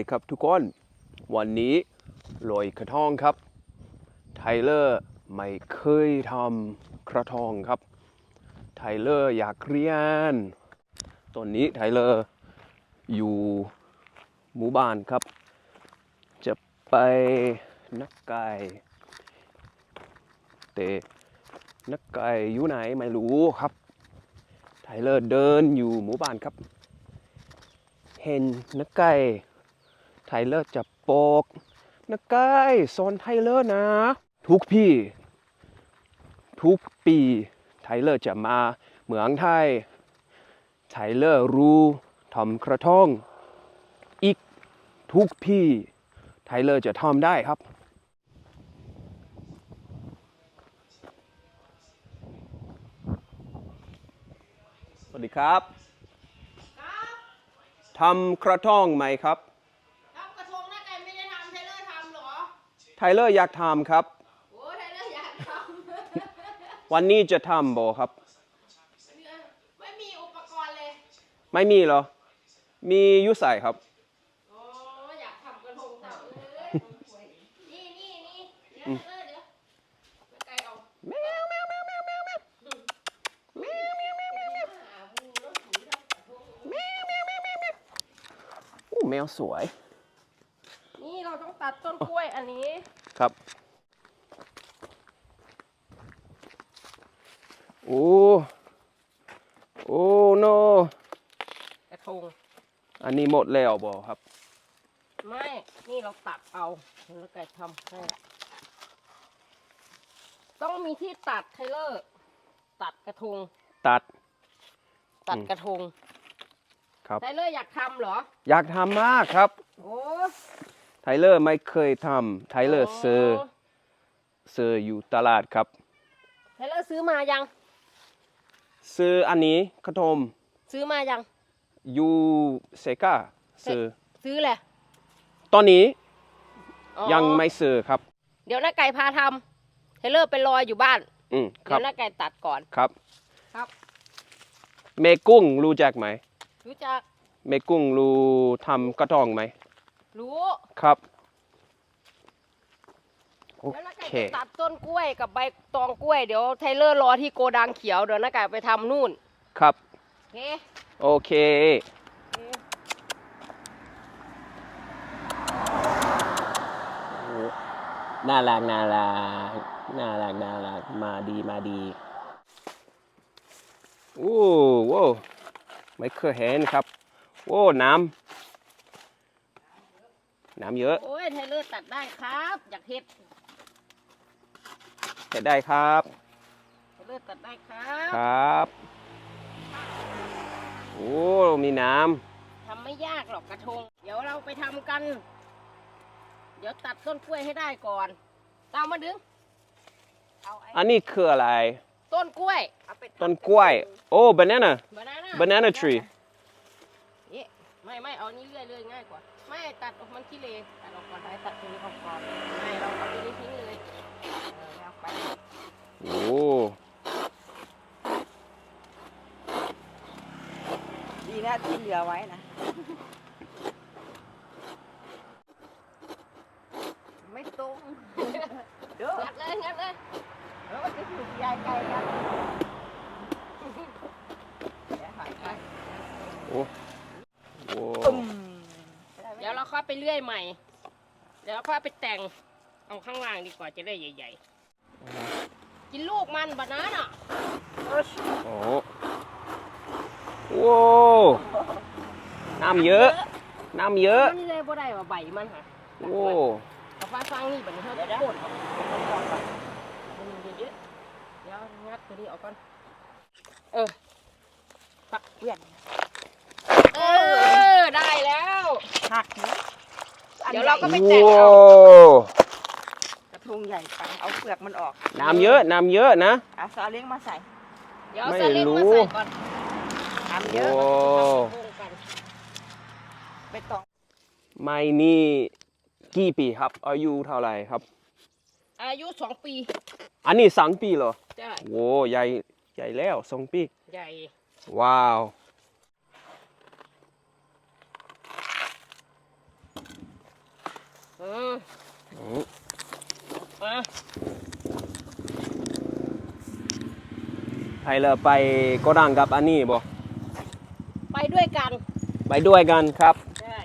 ดีครับทุกคน วันนี้ลอยกระทงครับ ไทเลอร์ไม่เคยทำกระทงครับ ไทเลอร์อยากเรียน ตอนนี้ไทเลอร์อยู่หมู่บ้านครับ จะไปนักไก่แต่นักไก่อยู่ไหนไม่รู้ครับ ไทเลอร์เดินอยู่หมู่บ้านครับ เห็นนักไก่ ไทเลอร์จะโปกนักไก่สอนไทเลอร์นะ ทุกพี่ ทุกปีไทเลอร์จะมาเมืองไทย ไทเลอร์รู้ทำกระทงอีกทุกพี่ ไทเลอร์จะทำได้ครับสวัสดีครับครับทำกระทงไหมครับ ไทเลอร์อยากทำครับ โอ้เทเลอร์อยากทวันนี้จะทำบอครับำไม่มีอุปกรณ์เลย ไม่มีเหรอ มีอยุใส่ครับ โอ้อยากทำกระทงแต่เอ้ยนี่นี่นี่เดี๋ยวเทเลอร์เดี๋ยวหน้าไก่เอาแมวแมวแมวแมวแมวแมวแมวแมวแมวแมวแมวหาบูแล้วถือทำกระทงแมวแมวแมวแมวแมวโอ้แมวสวยนี่เรา ต้องตัดต้นกล้วยอันนี้ ครับ โอ้ โอ้โนกระทง อันนี้หมดแล้วบอครับ ไม่ นี่เราตัดเอาแล้วไก่ทำให้ต้องมีที่ตัดเทเลอร์ตัดกระทง ตัด ตัดอืมกระทงครับ ไทเลอร์อยากทำเหรอ อยากทำมากครับ โอ้ ไทเลอร์ไม่เคยทำไทเลอร์ซื้อซื้ออยู่ตลาดครับ ไทเลอร์ซื้อมายัง ซื้ออันนี้ขนมซื้อมายัง อยู่เซกาซื้อ ซื้อแหละ ตอนนี้อ๋อยังไม่ซื้อครับ เดี๋ยวน้าไก่พาทำไทเลอร์ไปรออยู่บ้าน อืมคเดี๋รัยบวน้าไก่ตัดก่อนครับ ครับ เมกุ้งรู้จักไหม รู้จัก เมกุ้งรู้ทำกระทองไหม รู้ ครับ โอแล้วน้าไก่เค จะตัดต้นกล้วยกับใบตองกล้วยเดี๋ยวไทเลอร์รอที่โกดังเขียวเดี๋ยวน้าไก่ไปทำนู่นครับ โอเคโอเคโอเคน่ารักน่ารักน่ารักน่ารักมาดีมาดีโอ้โว้ไม่เคยเห็นครับโอ้น้ำ น้ำเยอะ โอ้ยไทเลอร์ตัดได้ครับ อยากเฮ็ดเห็นได้ครับไทเลอร์ตัดได้ครับครับ โอ้มีน้ทำไม่ยากหรอกกระทง เดี๋ยวเราไปทำกัน เดี๋ยวตัดต้นกล้วยให้ได้ก่อนตามมาดึงเอาไอ้ำอันนี้คืออะไร ต้นกล้วยเอาไปต้นกล้วย โอ้ banana บานาน่า banana tree นี่ไม่ไม่เอานี่เลื่อยเลื่อยง่ายกว่า ไม่ตัดออกมันขี้เลตัดออกก่อนได้ตัดตรงนี้ออกก่อนไม่เราเอาตัวนี้ทิ้งเลยเออเอาไปโอ้ดีนะที่เหลือไว้นะ ไม่ตรงเด้องัดเลยงัดเลยแล้วมันจะถูกยายไกลกันเดี๋ยวหายไปโอ้โอ้อืมเดี๋ยวเราค่อยไปเลื่อยใหม่เดี๋ยวเราค่อยไปแต่งเอาข้างล่างดีกว่าจะได้ใหญ่ๆ กินลูกมันบานาน่ะโอ้โว้น้ำเยอะ น้ำเยอะมันเลยบ่ได้ว่าใบมันค่ะโอ้เอาฟ้าฟังนี่บัดนี้เขาจะโคตรเอาก่อนมันมีเยอะๆเดี๋ยวงัดตัวนี้ออกก่อน เออปักเวียนเออ ได้แล้ว หักนี้เดี๋ยวเราก็ไปโหแต่งเอากระทงใหญ่ไปเอาเปลือกมันออกน้ำเยอะน้ำเยอะนะ เอาซาเล้งมาใส่เดี๋ยวไม่สลิงรู้มาใส่ก่อนทำเยโอ้อะทำโค้งกันไปต่อไม่นี่กี่ปีครับ อายุเท่าไหร่ครับ อายุสองปีอันนี้สองปีเหรอใช่โว้ใหญ่ใหญ่แล้วสองปี ใหญ่ ว้าว อืมอืมมาไทเลอร์ไปโกดังกับอันนี้บ่ไปด้วยกันไปด้วยกันครับใช่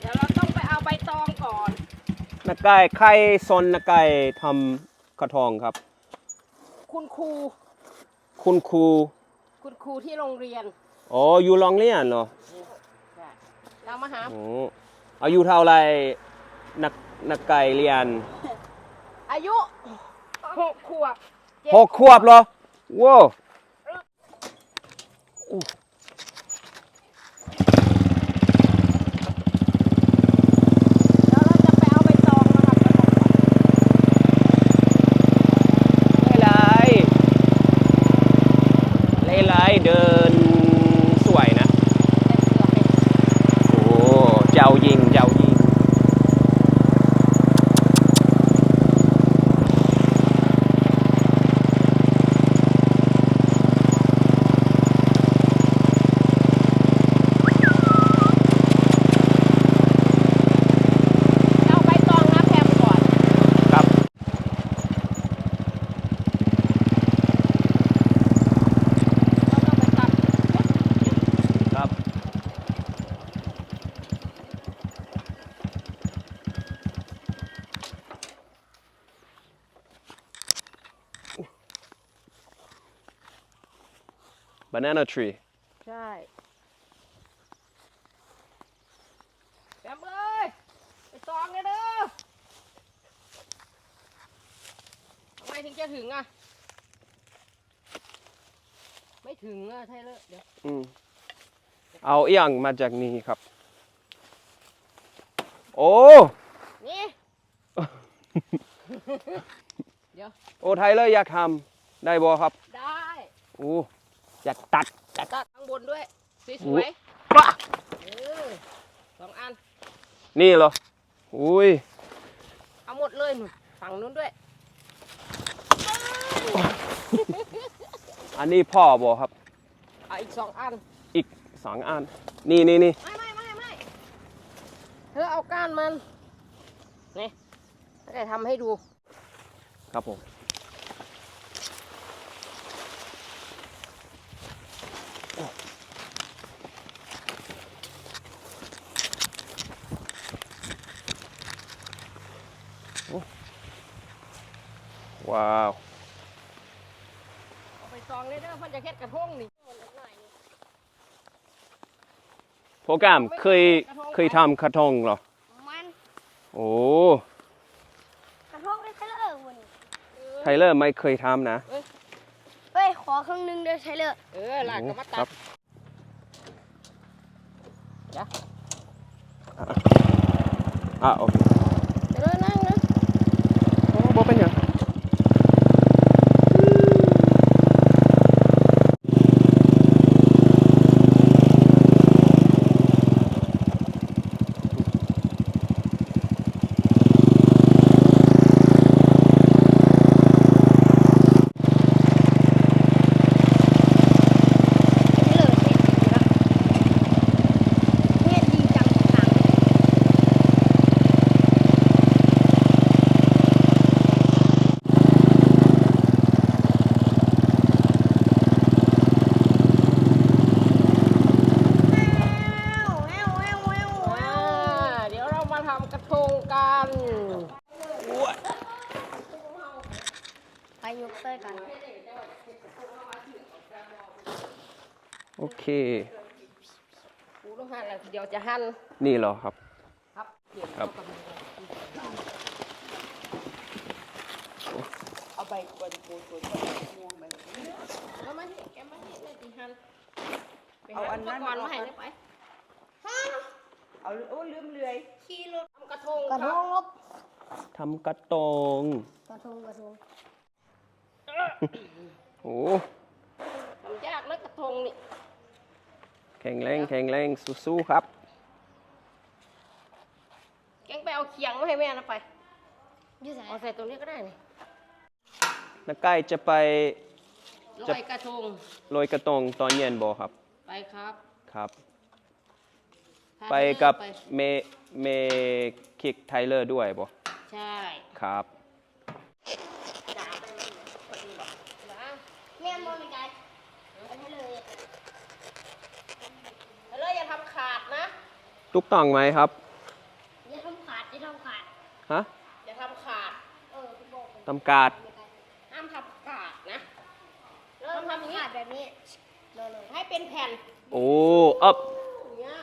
เดี๋ยวเราต้องไปเอาใบตองก่อนนักไก่ใครซนนักไก่ทำกระทองครับ คุณครู คุณครู คุณครูที่โรงเรียนอ๋ออยู่โรงเรียนเหรอเรามาหา โอ้อายุเท่าไหรนักนักไก่เรียนอายุหกขวบเจ็ดหกขวบเหรอว้าวอู้ แล้วเราจะไปเอาใบตองมาทำกระทงก่อน ไล่ไล่ไล่เดินสวยนะ โอ้เจ้ายิงเจ้ายิง เอาใบตองนะแพมก่อน ครับ เราต้องไปตัด ครับ banana tree ใช่แพมเลยไปตองเลยเด้อทำไมถึงจะถึงอะ ไม่ถึงอะไทเลอร์เดี๋ยวอืมเอาเอียงมาจากนี้ครับ โอ้ นี่ เดี๋ยว โอ้ไทยเลยอยากทำได้บ่ครับ ได้ โอ้ อยากตัดอยากตัดข้างบนด้วยสโอ้วยปะๆเออสองอัน นี่เหรอ อุ้ย เอาหมดเลยหนูฝั่งนู้นด้วย อันนี้พ่อบ่ครับ เอาอีกสองอัน อีกสองอัน นี่นี่นี่ไม่ไม่ไม่ไม่เธอเอาก้านมัน นี่จะได้ทำให้ดู ครับผม ว้าว เอาไปซองเลยเด้อเพันจะเฮ็ดกระทงนี่โปรแกรมเคยเคยทำกระทงเหรอ มันโอ้กระทงได้ใช่เลยวันนี้ไทเลอร์ไม่เคยทำนะ เฮ้ย ขอครึ่งหนึงเดียวใช่เลยเออหลากก็มาคตัรัดบจ้ะอะโอเค เดี๋ยวนั่งนะ โอ้บ่เป็นหยังอ่าเดี๋ยวเรามาทำกระทงกัน ไปยกเต้ยกัน โอเค กูต้องหั่นแล้ว เดี๋ยวจะหั่นนี่เหรอครับ ครับเดี๋ยวครับเอาไปกวนกูกวนแล้วมาที่แกมาที่เลยที่หั่นไปหั่นอุปกรณ์มาให้ได้ไปเอาโอ้ลืมเลื่อยขี่รถทำกระทงกระทครับงลบทำกระตงกระทงกระทงโอ้ทำยากนะกระทงนี่ แข็งแรงแข็งแรงสู้ๆครับ แกงไปเอาเคียงมาให้แม่นะไปยืดสายเอาใส่ตรงนี้ก็ได้นี่นักไก่จะไปลอยกระทงโรยกระตงตอนเย็นบ่ครับตไปครับครับพาไปเธอกับไปเมเมคิกไทเลอร์ด้วยบ่ใช่ครับ จ๋าไปมันพอดีบอกนะ แม่มองในการเอาให้เลย เอาเลยอย่าทำขาดนะ ตุกต้องไหมครับอย่าทำขาดอย่าทำขาดฮะอย่าทำขาดเออคุณบอกตำการดห้ามทำขาดนะเริ่มทำขาดแบบนี้เลยเลยให้เป็นแผ่นโอ้ up อย่างเงี้ย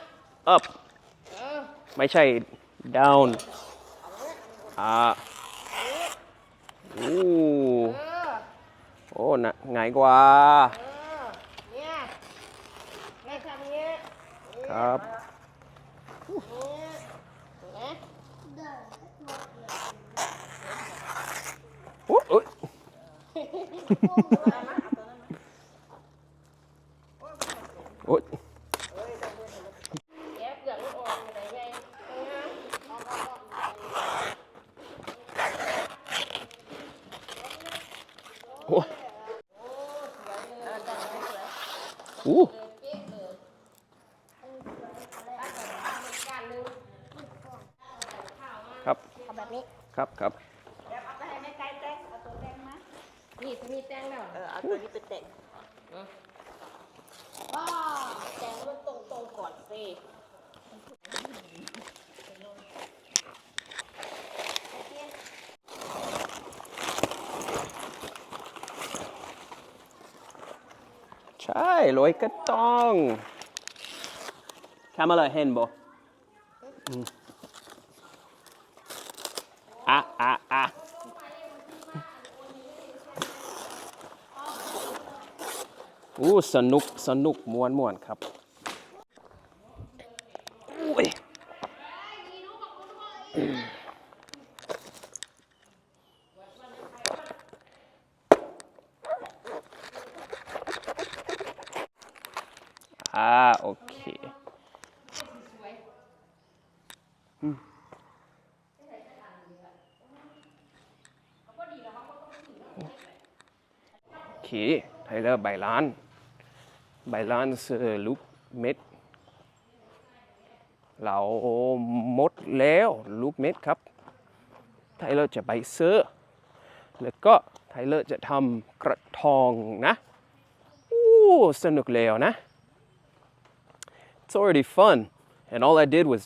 up เออไม่ใช่ down อ่าโอ้เออโอ้นะง่ายกว่าเออเนี่ยให้ทำเงี้ยครับ เนี่ยเห็นไหม โอ้โอ้ยโอ้ย แกะเปลือกมันออกอะไรไงเอานะออกออก ออกโอ้ยโอ้เก๊กเลยตั้งแต่ทำการหนึ่งครับทำแบบนี้ครับ ครับ ออเอาตัวนี้ไปแตงบ้าแต้งมันตรงตรงๆก่อนสิใช่ลอยกระตองทำอะไรเห็นบ่อืมอะอะอะ อู้สนุกสนุกม้วนม่วนครับอุ้ยอ่า โอเคอืมโอเคไทเลอร์ใบล้าน ใบล้านเสือลูกเม็ดเราหมดแล้วลูกเม็ดครับไทเลอร์จะไปซื้อ แล้วก็ไทเลอร์จะทำกระทองนะอู้สนุกแล้วนะ It's already fun. And all I did was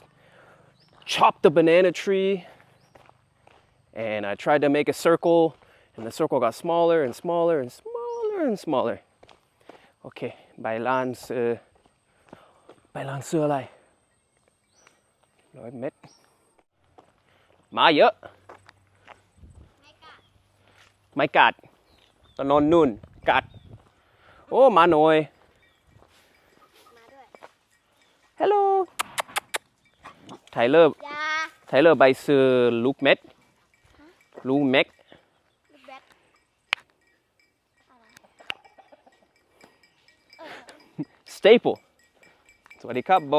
chop the banana tree and I tried to make a circle and the circle got smaller and smaller and smaller and smaller. Okay, ใบลานเสือใบลานเสืออะไรร้อยเม็ดมาเยอะ ไม่กัดตอนนอนนุ่น กัด โอ้ มาหน่อยมาด้วยฮัลโหลไทเลอร์ยาไทเลอร์ใบซื้อลูกเม็ดลูกเม็ก ลูกแบท staple สวัสดีครับโบ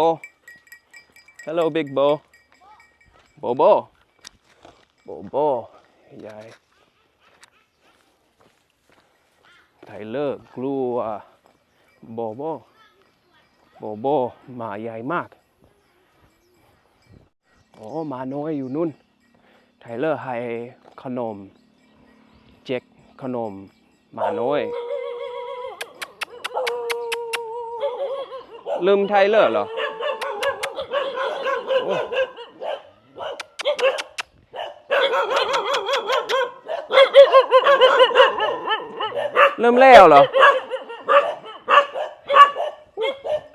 Hello big Bo โบโบโบโบยายไทเลอร์กลัวโบโบโบโบหมาใหญ่มากโอ้หมาน้อยอยู่นู่นไทเลอร์ให้ขนม เจ็กขนมหมาน้อย ลืมไทเลอร์เหรอเริ่มแล้วเหรอ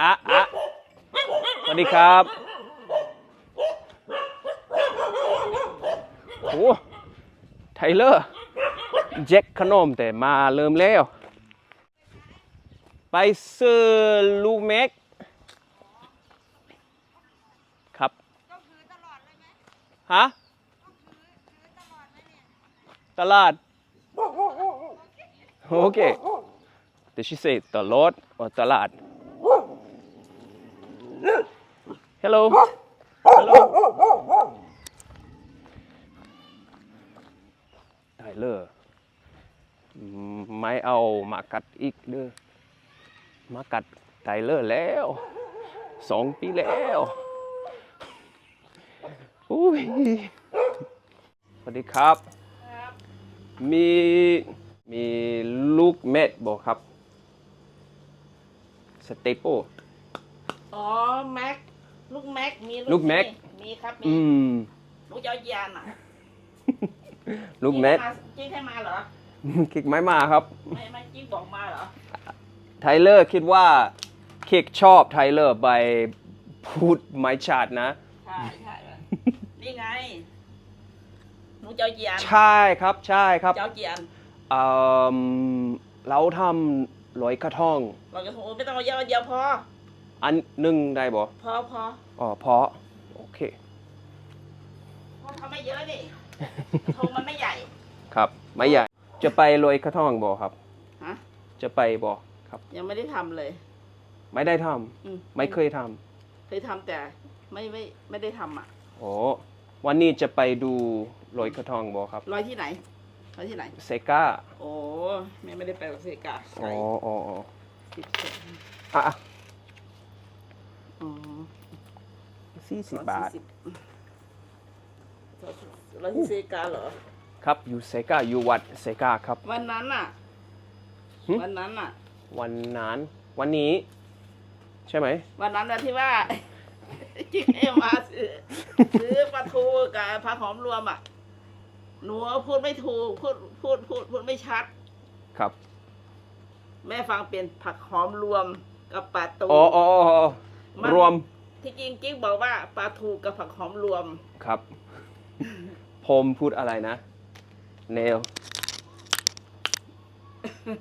อะอะสวัสดีครับโอ้ไทเลอร์เจ็คขนมแต่มาเริ่มแล้ว ไปซื้อลูกเม็ก ครับ ฮะตลาดโอเค Did she say ตลาด or ตลาด Hello Hello ไทเลอร์ไม่เอามากัดอีกเด้อมากัดไทเลอร์แล้วสองปีแล้ว ยสวัสดีครับ มีมีลูกเม็ดบอกครับ สเตปโปอ๋อแม็กลูกแม็กมีลูกแม็กมีครับมีอืมลูกเจ้าเยียนอะลูกเม็ดจิ้งให้มาเหรอคิกไม่มาครับ ไม่ไม่จิ้งบอกมาเหรอไทเลอร์คิดว่าคิกชอบไทเลอร์ไปพูดไม่ชัดนะ ใช่ใช่ นี่ไงหนูเจ้าเยียนใช่ครับใช่ครับเจ้าเยียนเอิ่มเราทำลอยกระทองเราจะโอ้ไม่ต้องเอาเยอะเดียวพอ อันหนึ่งได้บ่พอพออ๋อเพราะโอเคพอทำไม่เยอะนี่ธงมันไม่ใหญ่ ครับไม่ใหญ่ จะไปลอยกระทองบ่ครับฮะจะไปบ่ครับ ยังไม่ได้ทำเลย ไม่ได้ทำอืไม่เคยทเคยทำแต่ไม่ไม่ไม่ได้ทำอะำ โอ้วันนี้จะไปดูลอยกระทองบ่ครับร้อยที่ไหนร้อยที่ไหน เซกาโอ้แม่ไม่ได้ไปกับเซกาอ๋ออ๋ออ๋อสิบสองอะอ๋อสี่สิบบาทร้อยที่เซกาเหรอ ครับอยู่เซกาอยู่วัดเซกาครับ วันนั้นน่ะหึวันนั้นน่ะ วันนั้น วันนี้ ใช่ไหม วันนั้นน่ะที่ว่า จิ๊กเอมาซื้อซื้อปลาทูกับผักหอมรวมอะ หนูพูดไม่ถูกพูดพูดพูดพูดไม่ชัด ครับ แม่ฟังเป็นผักหอมรวมกับปลาตูอ๋ออ๋ออ๋อมันรวม ที่จริงจิ๊กบอกว่าปลาทูกับผักหอมรวม ครับ ผมพูดอะไรนะเนล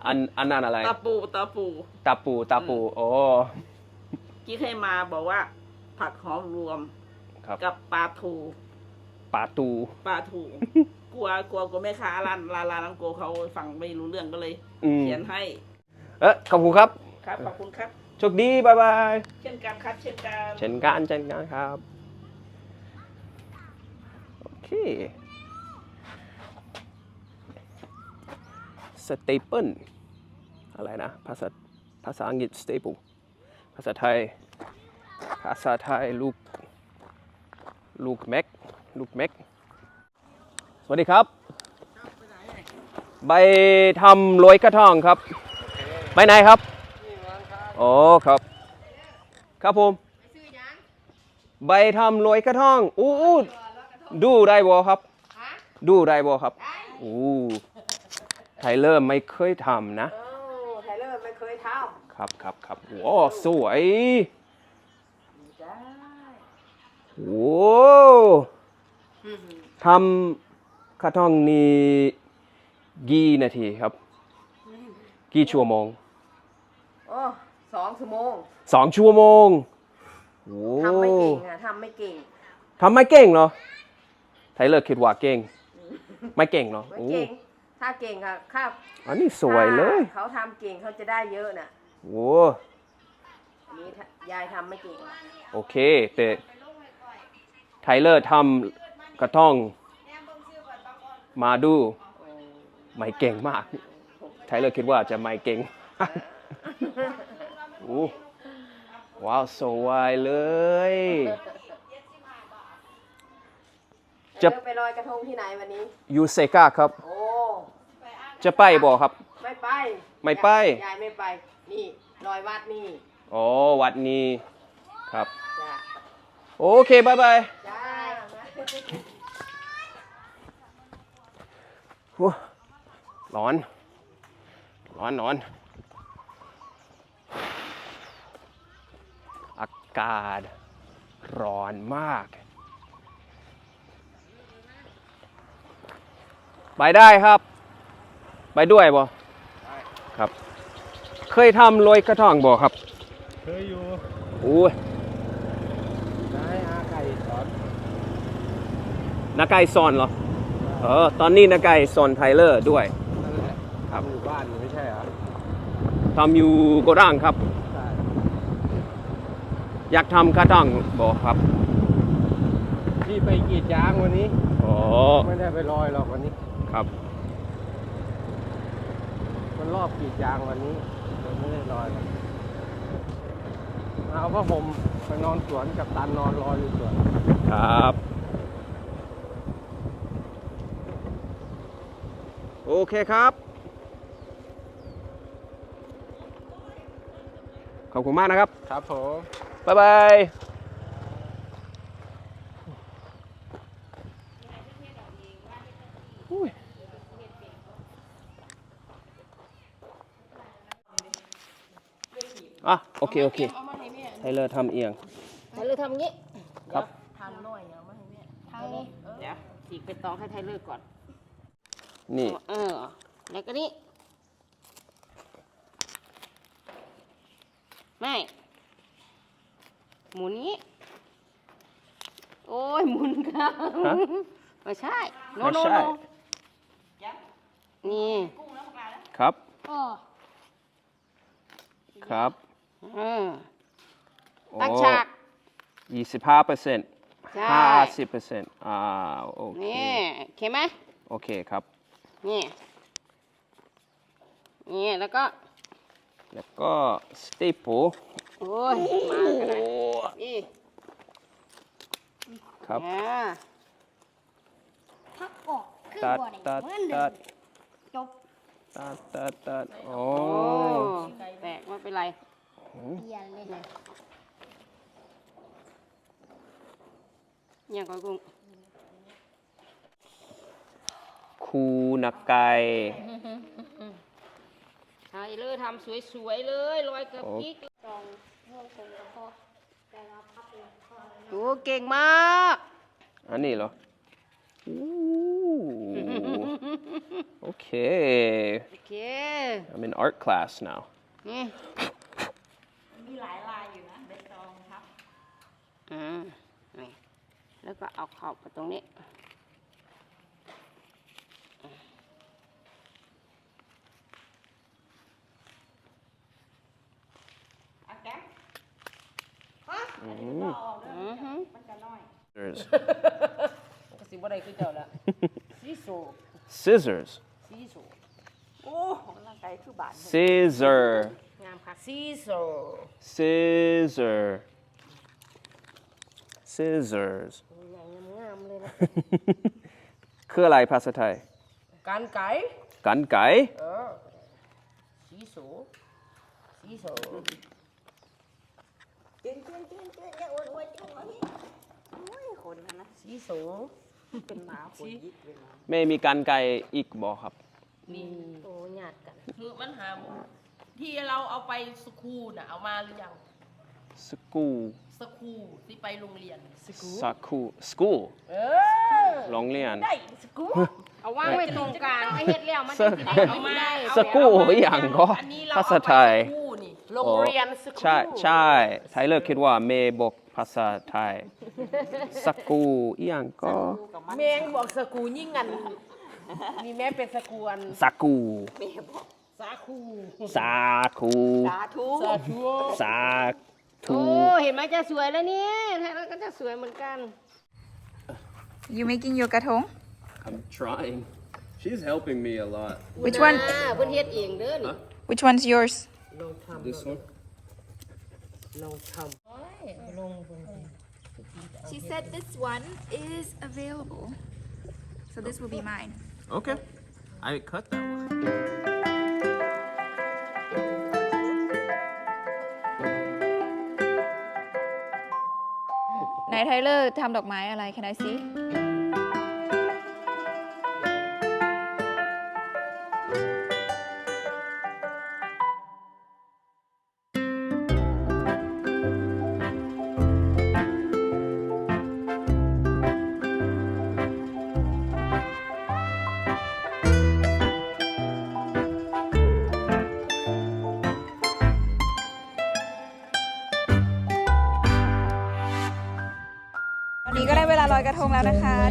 อันอันนั้นอะไรตาปูตาปูตาปูตาปูโอ้จิ๊กให้มาบอกว่า ผักหอมรวมครับกับปลาทูปาตู ปลาทูกลัวกลัวกลัวแม่ค้าร้านร้านร้านน้ำโกเขาฟังไม่รู้เรื่องก็เลยอืมเขียนให้เอ๊ะขอบคุณครับครับขอบคุณครับ โชคดีบายบายเช่นกันครับ เช่นกัน เช่นกันเช่นกันครับโอเคสเตเปิลอะไรนะ ภาษาภาษาอังกฤษ staple ภาษาไทย ภาษาไทยลูกลูกแม็กลูกแม็ก สวัสดีครับไปทำโรยกระทองครับ ไปไหนครับโอ้ครับ ครับผม ใบทำโรยกระท่องอู้อู้ดูได้บ่ครับ ดูได้บ่ครับอู้ไทเลอร์ไม่เคยทำนะเออไทเลอร์ไม่เคยทครับครับครับโอ้สวยำได้ โอ้ทำกระท่องนี่กี่นาทีครับ กี่ชั่วโมงโอ้สองชั่วโมงสองชั่วโมงโอ้ทำไม่เก่งอะทำไม่เก่งทำไม่เก่งเหรอไทเลอร์คิดว่าเก่ง ไม่เก่งเหรอไม่โอ้เก่งถ้าเก่งอะครับอันนี้สวยเลยถ้าเขาทำเก่งเขาจะได้เยอะน่ะโอ้อันนี้ถ้ายายทำไม่เก่งโอเคแต่ไทเลอร์ทำกระท่องมาดูไม่เก่งมากไทเลอร์คิดว่าจะไม่เก่งโอ้ว้าวสวยเลยจะจะไปลอยกระทงที่ไหนวันนี้ ยูเซกาครับ โอ้ จะไปบ่ครับ ไม่ไป ไม่ไป ยายไม่ไป นี่ลอยวัดนี่อ๋อวัดนี้ครับจ้ะ โอเคบายบายจ้าโอ้ร้อน ร้อนร้อน อากาศร้อนมาก ไปได้ครับ ไปด้วยบ่ครับ เคยทำโรยกระท่องบ่ครับ เคยอยู่โอ้ย นายอาไก่สอน นาไก่ซอนเหรอ เออ ตอนนี้นาไก่ซอนไทเลอร์ด้วย นั่นแหละครับ ทำอยู่บ้านอยู่ไม่ใช่เหรอทำอยู่โกดังครับ ใช่อยากทำกระท่องบ่ครับ พี่ไปกรีดยางวันนี้ อ๋อ ไม่ได้ไปลอยหรอกวันนี้ ครับ มันรอบกรีดยางวันนี้เลยไม่ได้ลอยหรอกเอาผ้าห่มไปนอนสวนกับตันนอนรออยู่สวน ครับ โอ เคครับ ขอบคุณมากนะครับ ครับผมบ๊ายบายอุ้ยอะโอเค โอเคเอามาให้แม่ไทเลอร์ทำเอียงไทเลอร์ทำอย่างนี้ครับทำหน่อยเอามาให้แม่ทางนี้เดี๋ยวฉีกเป็นตองให้ไทยเลิกก่อน นี่เออ แล้วก็นี่ไม่หมุนนี้ โอ้ยหมุนครับฮะไม่ใช่โนไม่โนใช่โนนี่ครับอ๋อครับเออโอ้ตักฉากยี่สิบห้าเปอร์เซ็นต์ใช่ห้าสิบเปอร์เซ็นต์อ่าโอเคนี่โอเคไหมโอเคครับ นี่ นี่แล้วก็ แล้วก็สเตปลโอ้ยมาขนาดนี่ครับอ่าพักออกคือตัดบ่ได้ตัดเหมือนเดิตัดมจบตัดตัดตัดโอ้โอ้แตกไม่เป็นไรเปลี่ยนเลยเนี่ยก็กุ้ง คูนักไก่ไทยเลยทำสวยๆเลยลอยกระโอ้ปิกตองห้องคงแล้วก็แต่เราพักเลยพอโอ้เก่งมาก อันนี้เหรออู้โอเค โอเค I'm in art class now นี่มีหลายลายอยู่นะใบตองครับอืมนี่แล้วก็เอาเข้าไปตรงนี้ อาแก้ม อืมอือฮึ Scissors ก็สิบ่ได้คือเจ้าละซีโซ Scissors ซีโซโอ้ร่างกายคือบาด Scissor งามค่ะซีโซ Scissor Scissors ใหญ่งามๆเลยนะคืออะไรภาษาไทย การไก่กันไก่ เออซีโซซีโซ เก่งเก่งเก่งเก่งอย่าอวดอวดจังเลยโอ้ยคนนะนะซีโซเป็นหมาคนยิกเป็นหมาไม่มีกันไก่อีกบ่ครับ นี่โอ้หยาดกัน คือมันหาที่เราเอาไปสคูน่ะเอามาหรือยังสกูสคูที่ไปโรงเรียนสคูลสักคูสกูเออโรงเรียน ได้สกูเอาว่างไว้ตรงกลางไม่เฮ็ดแล้วมันจะสิได้เอามาได้สกูอย่างก็อันนี้เรภาษาไทย ปสกู โรงเรียนสกูลใช่ใช่ไทยเลิกคิดว่าเมย์บอกภาษาไทยสกูอีหยังก็แมงบอกสกูลยิ่งงันมีแม่เป็นสกูลสกูสาคูสาคูสาธุสาคูสาทูโอ้เห็นไหมจะสวยแล้วเนี่ยไทยเราก็จะสวยเหมือนกัน You making your katong? I'm trying she's helping me a lot Which one? อ่าเพิ่นเฮ็ดเองเด้อนี่ Which one's yours? This one She said this one is available. So this will be mine. okay I cut that one ไหนไทเลอร์ทำดอกไม้อะไร Can I see?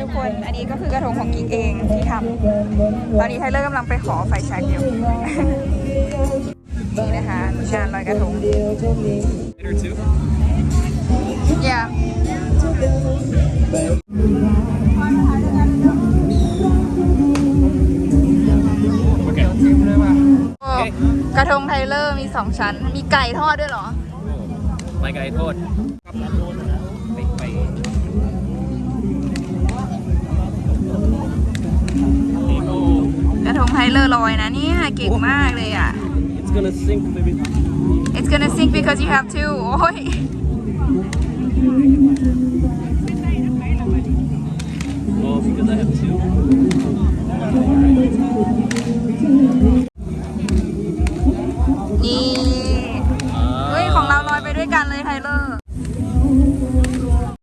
ทุกคน อันนี้ก็คือกระทงของกิ๊กเองที่ทำตอนนี้ไทเลอร์กำลังไปขอไฟแช็กอยู่ นี่นะคะงานลอยกระทง later too Yeah โอ้กระทงไทเลอร์มีสองชั้น มีไก่ทอดด้วยเหรอไปไกลโทษไกระทงไฮเลอร์ลอยนะเนี่ยเก่งมากเลยอะ It's gonna sink maybe It's gonna sink because you have two โอ้ยนี่เฮ้ย ของเราลอยไปด้วยกันเลยไทเลอร์